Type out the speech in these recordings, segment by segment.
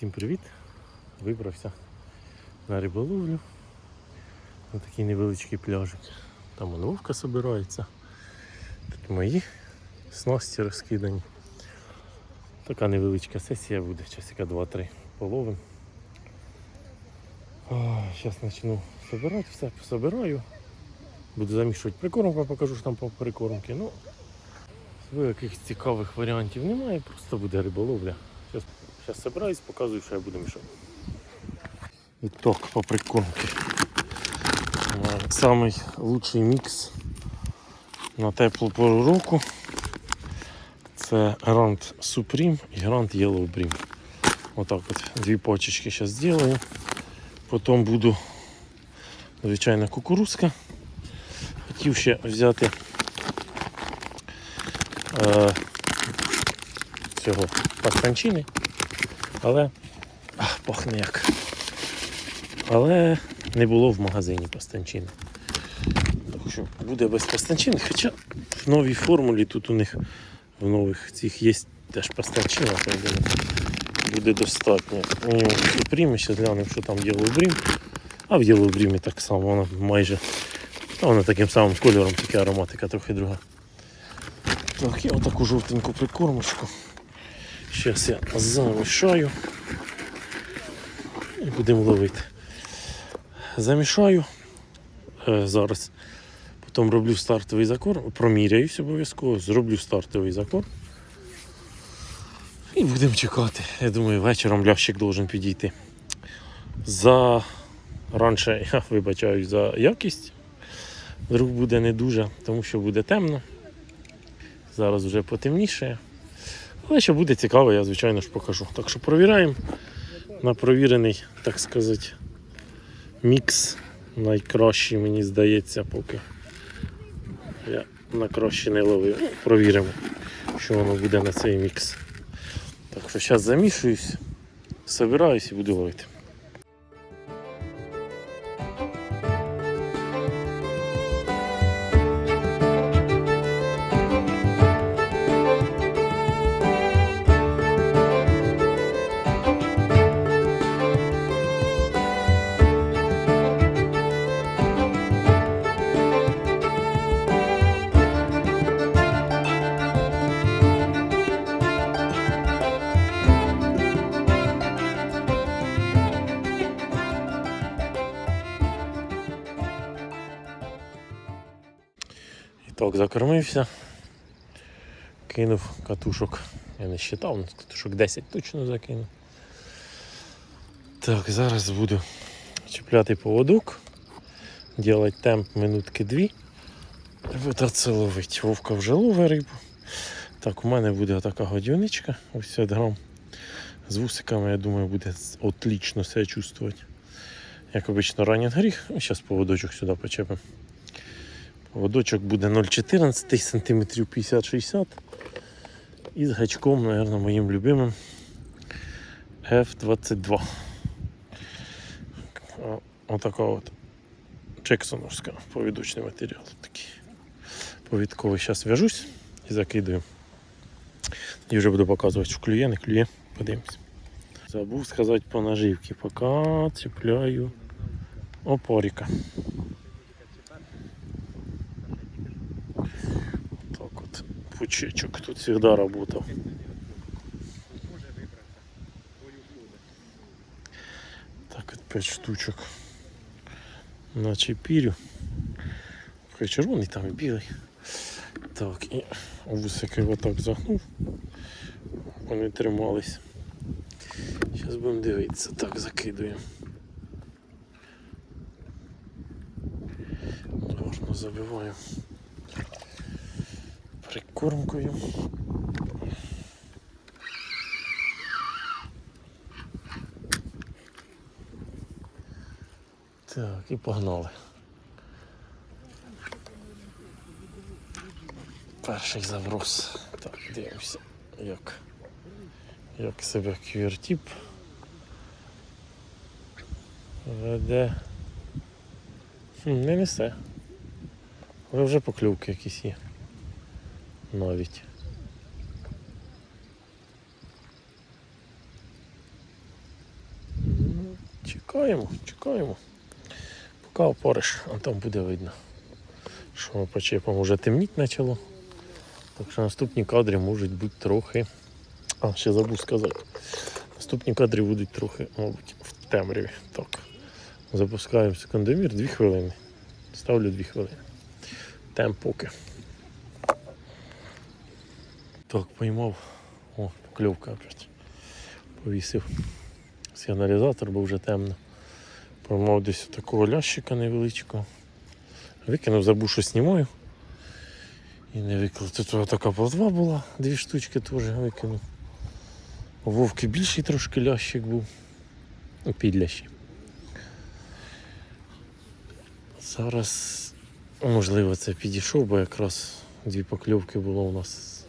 Всім привіт! Вибрався на риболовлю. На такий невеличкий пляжик. Там он вовка собирається. Тут мої снасті розкидані. Така невеличка сесія буде, часика 2-3 половин. Зараз почну собирати, все пособираю. Буду замішувати прикормку, покажу що там по прикормки. Ну, якихось цікавих варіантів немає, просто буде риболовля. Зараз, собираюсь, показую, що я буду мішати. Іток по прикормці. Е, Самий лучший мікс на теплу пору року. Це Grand Supreme і Grand Yellow Brim. Отак от дві почечки зараз зроблю. Потім буду звичайна кукурузка. Хотів ще взяти е, цього пастанчини, але ах, пахне як. Але не було в магазині пастанчини. Так що буде без пастанчини, хоча в новій формулі тут у них в нових цих є теж пастанчина, то буде достатньо. У Supreme ще глянемо, що там Yellow. А в Yellow так само, вона майже та вона таким самим кольором, тільки ароматика трохи друга. Так, я отаку жовтеньку прикормочку. Зараз я замішаю і будемо ловити. Замішаю е, зараз. Потім роблю стартовий закор, проміряюсь обов'язково, зроблю стартовий закор. І будемо чекати. Я думаю, вечором лящик должен підійти. За раніше я вибачаюсь за якість. Вдруг буде не дуже, тому що буде темно. Зараз вже потемніше. Але що буде цікаво, я звичайно ж покажу. Так що провіряємо на провірений, так сказати, мікс. Найкращий, мені здається, поки я на краще не ловив. Ну, Провіримо, що воно буде на цей мікс. Так що зараз замішуюсь, собираюсь і буду ловити. Закормився. Кинув катушок. Я не считав, катушок 10 точно закинув. Так, зараз буду чіпляти поводок, робити темп минутки дві. Питатися ловити. Вовка вже ловить рибу. Так, у мене буде така годівничка, 50 грам. З вусиками, я думаю, буде отлично себе чувствувати. Як обично ранен гріх. Зараз поводочок сюди почепимо. Водочок буде 0,14 см 50-60 і з гачком, мабуть, моїм любимим F22. Отака от Джексоновська повідочний матеріал. Такий повідковий. Зараз в'яжусь і закидую. І вже буду показувати, що клює, не клює. Подивимось. Забув сказати по наживці. Поки цепляю опоріка. Так от, тут завжди работав. Так от 5 штучок на чепірю. Хай червоний там і білий. Так, і вусики отак загнув. Вони тримались. Зараз будемо дивитися. Так, закидуємо. Гарно забиваємо прикормкою. Так, і погнали. Перший заброс. Так, дивимося, як, як себе квіртіп веде. Не несе. Але вже поклювки якісь є. Навіть. Чекаємо, чекаємо. Поки опориш, а там буде видно. Що ми почепимо, вже темніть почало. Так що наступні кадри можуть бути трохи. А, ще забув сказати. Наступні кадри будуть трохи, мабуть, в темряві. Так. Запускаємо секундомір 2 хвилини. Ставлю 2 хвилини. Темп поки. Так, поймав. О, кльовка. Повісив сигналізатор, бо вже темно. Поймав десь такого лящика невеличкого. Викинув, забув, що знімаю. І не виклав. Тут така плотва була, дві штучки теж викинув. У Вовки більший трошки лящик був. Ну, Підлящий. Зараз, можливо, це підійшов, бо якраз дві покльовки було у нас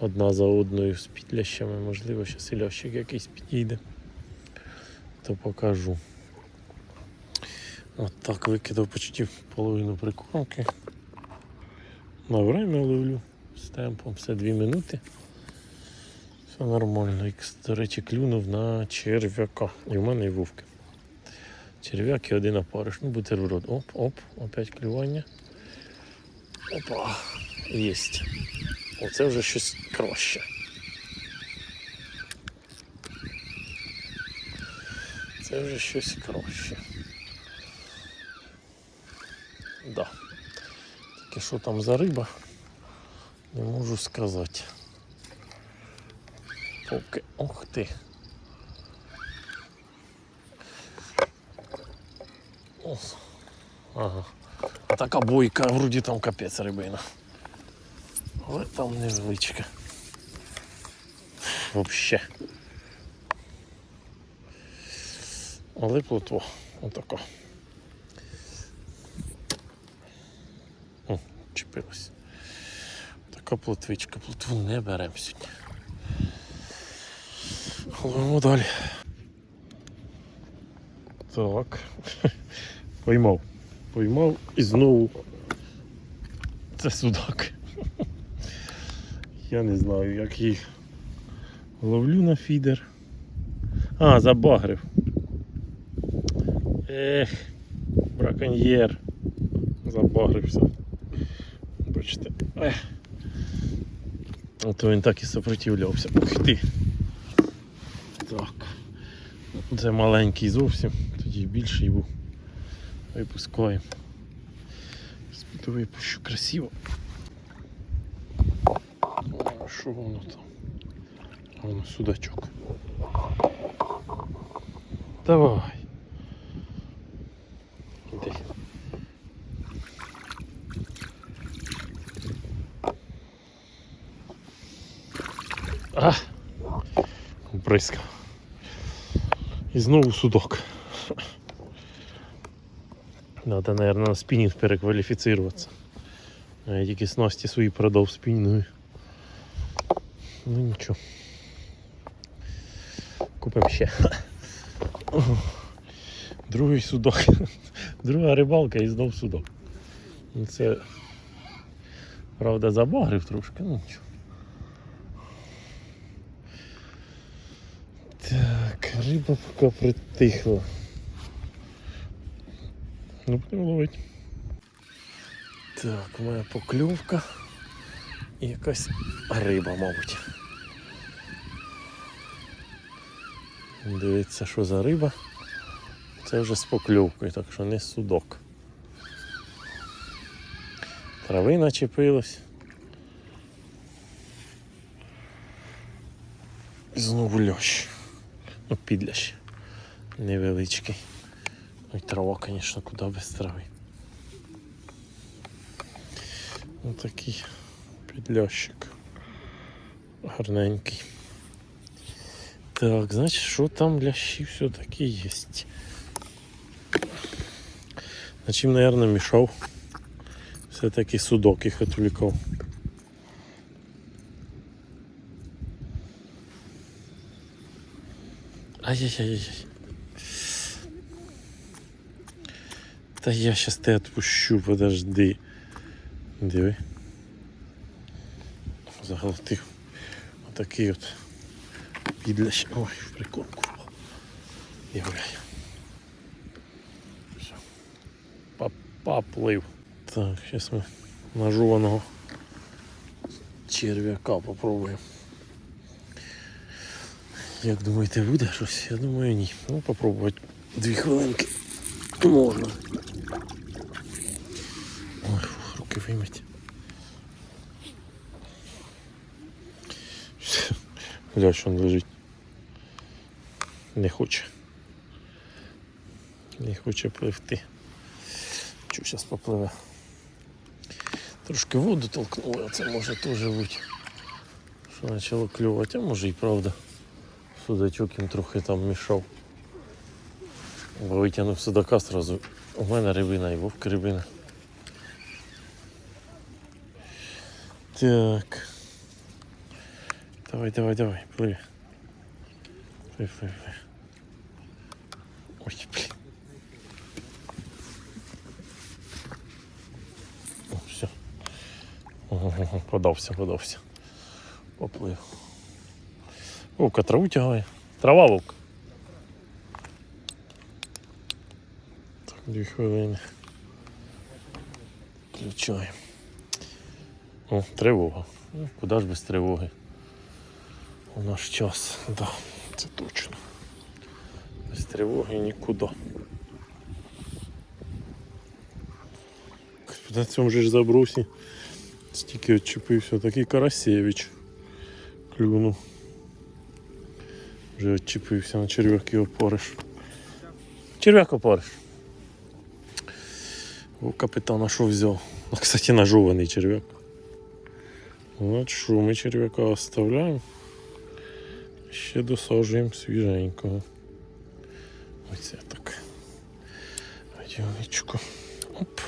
одна за одною з підлящами. Можливо, зараз і лящик якийсь підійде. То покажу. От так викидав почти половину прикормки. На время ловлю з темпом, все 2 минути. Все нормально. І, до речі, клюнув на черв'яка. І в мене і вовки. Черв'як і один опариш. Ну, бутерброд. Оп, оп, опять клювання. Опа. Єсть. Оце вже щось краще. Це вже щось краще. Да. Тільки що там за риба, не можу сказати. Поки. Ох ти. Ага. Така бойка, вроді там капець рибина. Але там невеличка. Вообще. Але плотво. Отака. О, чіпилась. Така плотвичка. Плотву не беремо сьогодні. Ловимо далі. Так. Поймав. Поймав і знову. Це судак. Я не знаю, як їх ловлю на фідер. А, забагрив. Ех, браконьєр. Забагрився. Бачите. Ех. Ото він так і сопротивлявся. Ти. Так. Це маленький зовсім, тоді більший був. Випускаємо. Спіду випущу красиво. О, Що воно там? А Воно судачок. Давай. Іди. А! Бризка. І знову судок. Надо, наверное, на спінінг перекваліфіцироваться. А Я тільки снасті свої продав спінінгою. Ну нічого. Купимо ще. Другий судок. Друга рибалка і знов судок. Ну, Це правда забагрив трошки, ну нічого. Так, риба поки притихла. Ну, будемо ловити. Так, моя покльовка і якась риба, мабуть. Дивіться, що за риба. Це вже з покльовкою, так що не судок. Трави начепилось. І знову льощ. Ну, підлящ. Невеличкий. Ой, трава, звісно, куди без трави. Ось такий підлящик. Гарненький. Так, значить, що там лящі все-таки є. На чим, мабуть, мішав. Все-таки судок їх відвлікав. Ай-яй-яй-яй. Та я щас тебе отпущу, подожди. Диви. Заголотив. Отакий от И для ще... Ой, в прикормку. І гуляй. Все. Поплив. Так, сейчас мы нажуваного черв'яка попробуем. Як думаєте, буде щось? Я думаю ні. Ну попробовать две хвилинки можно. Ой, фух, руки вийміть. Бля, что он лежит? Не хоче. Не хоче пливти. Чу, зараз попливе. Трошки воду толкнули, а це може теж бути. Що почало клювати, а може і правда. Судачок їм трохи там мішав. Бо витягнув судака сразу. У мене рибина і вовк рибина. Так. Давай, давай, давай, пливи. Ой, блін. О, все. Подався, подався. Поплив. Вовка траву тягає. Трава вовк. Так, дві хвилини. Включаємо. О, тривога. Ну, куди ж без тривоги? У наш час, да, це точно. Без тривоги нікуди. На цьому же ж забросі стільки відчепився, такий Карасєвич клюнув. Вже відчепився на черв'яки опориш. Черв'як опориш. У капітана що взяв? Ну, кстати, нажований черв'як. От що, ми черв'яка оставляємо. Ще досаджуємо свіженького. Ось це так. Водяничку. Оп.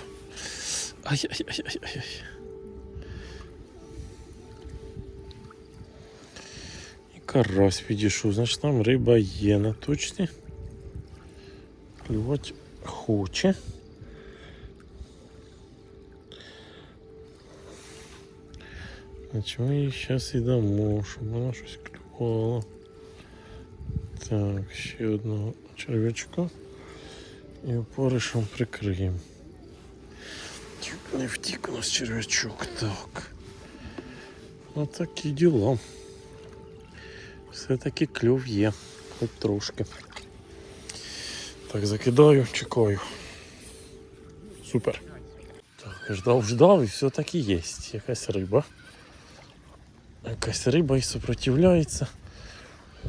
Ай-яй-яй-яй-яй. І карась підійшов. Значить там риба є на точці. Клювати хоче. Значить ми їй зараз і дамо, щоб вона щось клювала. Так, ще одного черв'ячка. І опоришем прикриємо. Не втік у нас черв'ячок. Так. Отакі діла. Все-таки клюв є. Хоч трошки. Так, закидаю, чекаю. Супер. Так, ждав, ждав і все-таки є. Якась риба. Якась риба і супротивляється.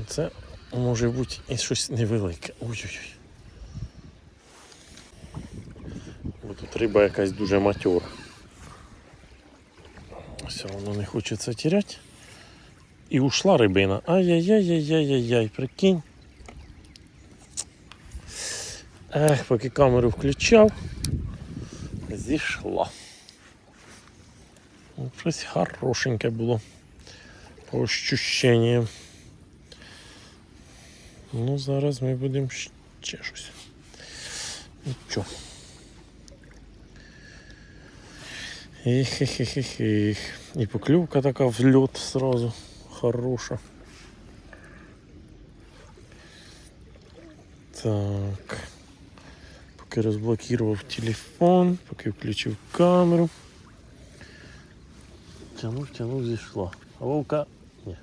Це може бути і щось невелике. Ой-ой-ой. Тут риба якась дуже матьора. Все, воно не хочеться тіряти. І ушла рибина. Ай-яй-яй-яй-яй-яй, прикинь. Ех, поки камеру включав, зійшла. Щось хорошеньке було. По ощущенням. Ну, зараз ми будемо ще щось. Нічого. Ех-ех-ех-ех. І поклювка така в льот сразу хороша. Так. Поки розблокував телефон, поки включив камеру. Тянув, тянув, зійшла. А вовка. Ні.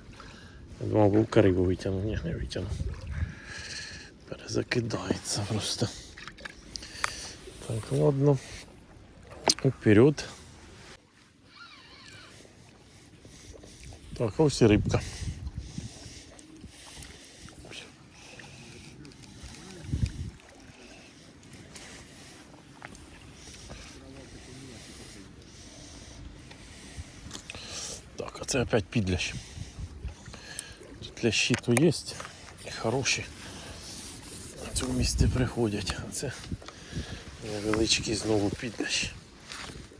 Я думав, вовка рибу витягнув, ні, не витягнув. Перезакидається просто. Так, ладно. Вперед. Так, а ось і рибка. Ой. Так, а це опять підлящ. Тут лящі то є і хороші. Цьому місці приходять. А це невеличкий знову підлящ.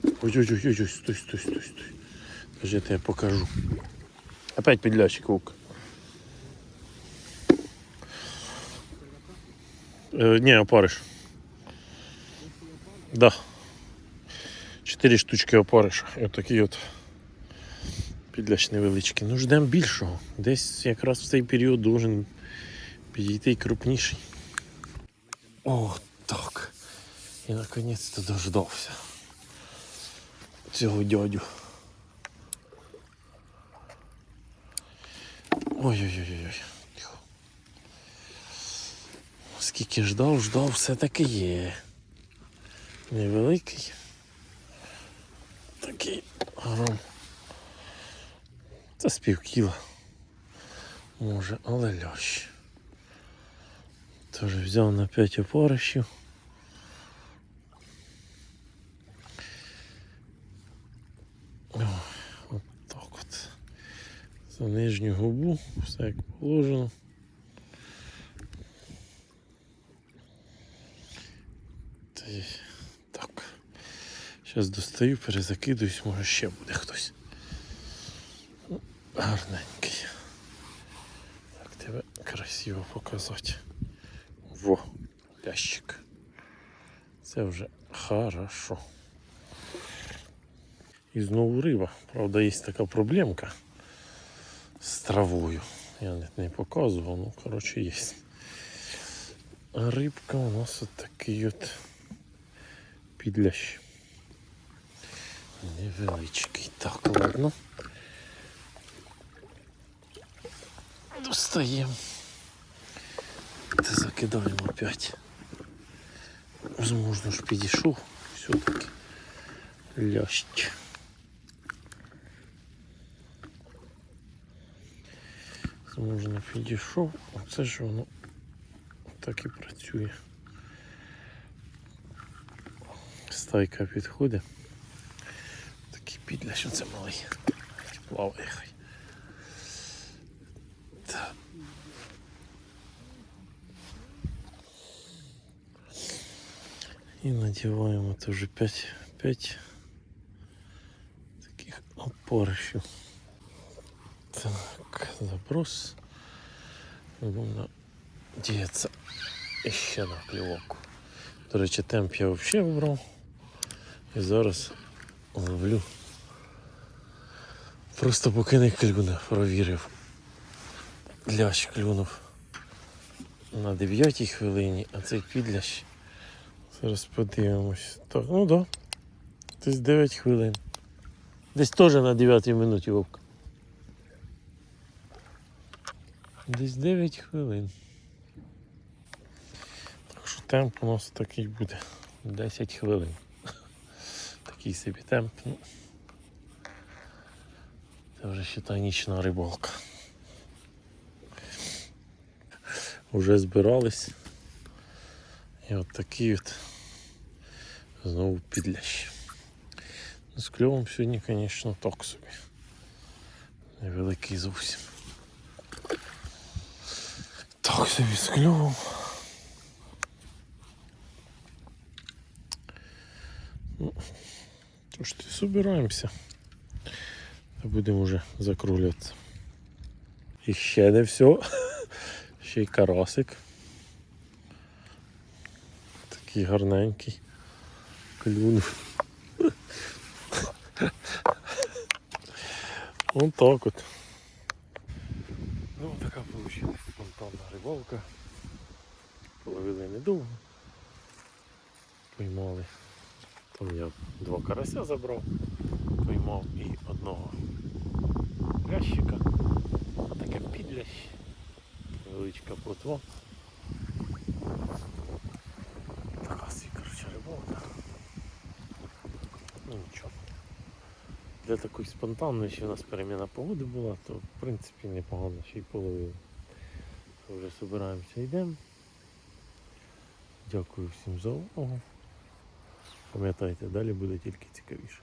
Ой-ой-ой, стой, стой, стой, стой. Подожди, я покажу. Опять підлящик вовк. Е, ні, опариш. Да. Чотири штучки опариша. І отакий от підлящ невеличкий. Ну ждемо більшого. Десь якраз в цей період должен підійти крупніший. О, так. І наконець-то дождався цього дядю. Ой-ой-ой-ой. Скільки ждав, ждав, все-таки є. Невеликий. Такий гром. Це з пів кіла. Може, але лящ. Тож взяв на 5 опорищів. От так от. За нижню губу, все як положено. Та так. Зараз достаю, перезакидуюсь, може ще буде хтось. Гарненький. Так тебе красиво показати. Во, лящик. Це вже хорошо. І знову риба. Правда, є така проблемка з травою. Я не показував, ну коротше є. А рибка у нас от такий от підлящ. Невеличкий. Так, ладно. Достаємо. Та закидаємо опять. Возможно ж підійшов. Все-таки лящ. Возможно підійшов. Оце ж воно так і працює. Стайка підходить. Такий підлящ, оце малий. Плаває І надіваємо теж 5, 5 таких опорищів. Так, заброс. Будемо діється ще на плівок. До речі, темп я взагалі вибрав. І зараз ловлю. Просто поки не клюне, провірив. Лящ клюнув на 9 хвилині, а цей підлящ. Зараз подивимось. Так, ну да. Десь 9 хвилин. Десь теж на 9 минуті вовк. Десь 9 хвилин. Так що темп у нас такий буде. 10 хвилин. Такий собі темп. Ну. Це вже ще та нічна рибалка. Уже збирались. І от такий от знову підлящ. Ну, з кльовом сьогодні, звісно, так собі. Невеликий зовсім. Так собі з кльовом. Ну, Тож ти собираємося. Та будемо вже закруглятися. І ще не все. Ще й карасик. Такий гарненький. Клюнув. Вон так от. Ну, така вийшла спонтанна рибалка. Половили недовго. Поймали. Там я два карася забрав, поймав і одного лящика. Таке підлящ. Величка плотва. Така свій, коротше, рибалка. Ну нічого. Для такої спонтанної, що у нас переміна погоди була, то в принципі непогано ще й половили. Вже збираємося йдемо. Дякую всім за увагу. Пам'ятайте, далі буде тільки цікавіше.